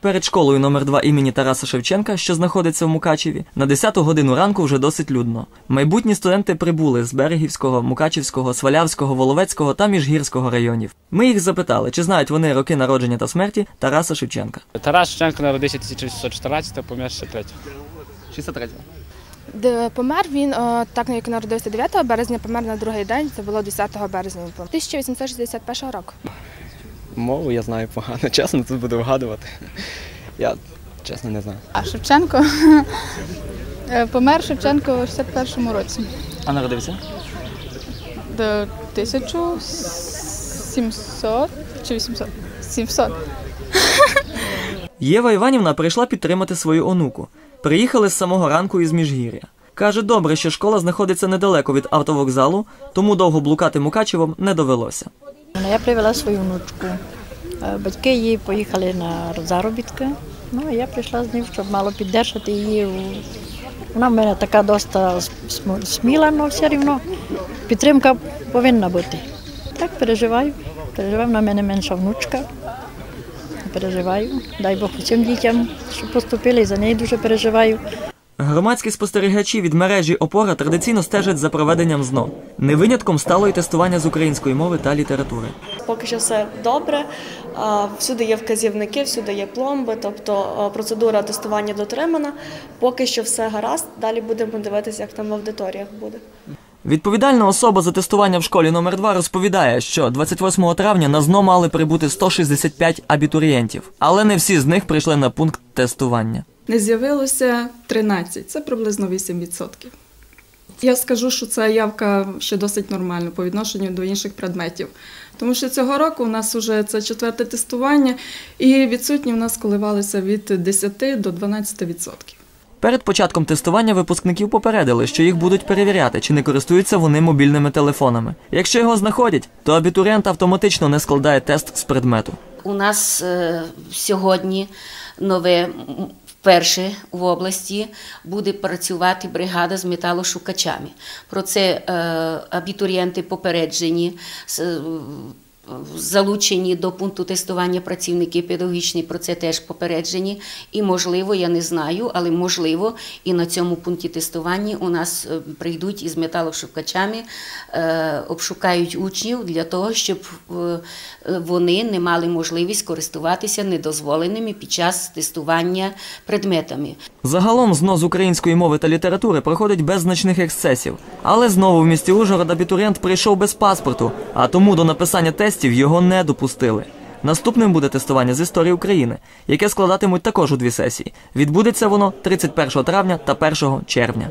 Перед школою номер 2 імені Тараса Шевченка, що знаходиться в Мукачеві, на 10 годину ранку вже досить людно. Майбутні студенти прибули з Берегівського, Мукачівського, Свалявського, Воловецького та Міжгірського районів. Ми їх запитали, чи знають вони роки народження та смерті Тараса Шевченка. Тарас Шевченко народився 1614, помер 63. 63 Де помер він о, так як народився 9 березня, помер на другий день. Це було 10 березня. Він помер. 1861 року. Мову я знаю погано, чесно, тут буду вгадувати. Я чесно не знаю. А Шевченко Е, помер Шевченко у 61-му році. А народився? До 1700 чи 800? 700. Єва Іванівна прийшла підтримати свою онуку. Приїхали з самого ранку із Міжгір'я. Каже, добре, що школа знаходиться недалеко від автовокзалу, тому довго блукати Мукачевом не довелося. Ну, Я привела свою внучку. Е, Батьки її поїхали на заробітки. Ну, а я прийшла з ним, щоб мало піддержати її. Вона в мене така доста сміла, але все рівно підтримка повинна бути. Так переживаю. Переживаю, на мене менша внучка. Переживаю. Дай Бог усім дітям, щоб поступили, за неї дуже переживаю. Громадські спостерігачі від мережі Опора традиційно стежать за проведенням ЗНО. Не винятком стало й тестування з української мови та літератури. Поки що все добре. Всюди є вказівники, всюди є пломби, тобто процедура тестування дотримана. Поки що все гаразд. Далі будемо дивитися, як там в аудиторіях буде. Відповідальна особа за тестування в школі номер 2 розповідає, що 28 травня на ЗНО мали прибути 165 абітурієнтів, але не всі з них прийшли на пункт тестування. Не з'явилося 13, це приблизно 8%. Я скажу, що ця явка ще досить нормальна по відношенню до інших предметів. Тому що цього року у нас вже це четверте тестування, і відсутні в нас коливалися від 10 до 12%. Перед початком тестування випускників попередили, що їх будуть перевіряти, чи не користуються вони мобільними телефонами. Якщо його знаходять, то абітурієнт автоматично не складає тест з предмету. У нас е, сьогодні нове вперше в області буде працювати бригада з металошукачами. Про це е, абітурієнти попереджені. Залучені до пункту тестування працівники педагогічні про це теж попереджені. І можливо, я не знаю, але можливо, і на цьому пункті тестування у нас е, прийдуть із металошукачами, е, обшукають учнів для того, щоб е, вони не мали можливість користуватися недозволеними під час тестування предметами. Загалом з української мови та літератури проходить без значних ексцесів. Але знову в місті Ужгород абітурієнт прийшов без паспорту, а тому до написання тестів його не допустили. Наступним буде тестування з історії України, яке складатимуть також у дві сесії. Відбудеться воно 31 травня та 1 червня.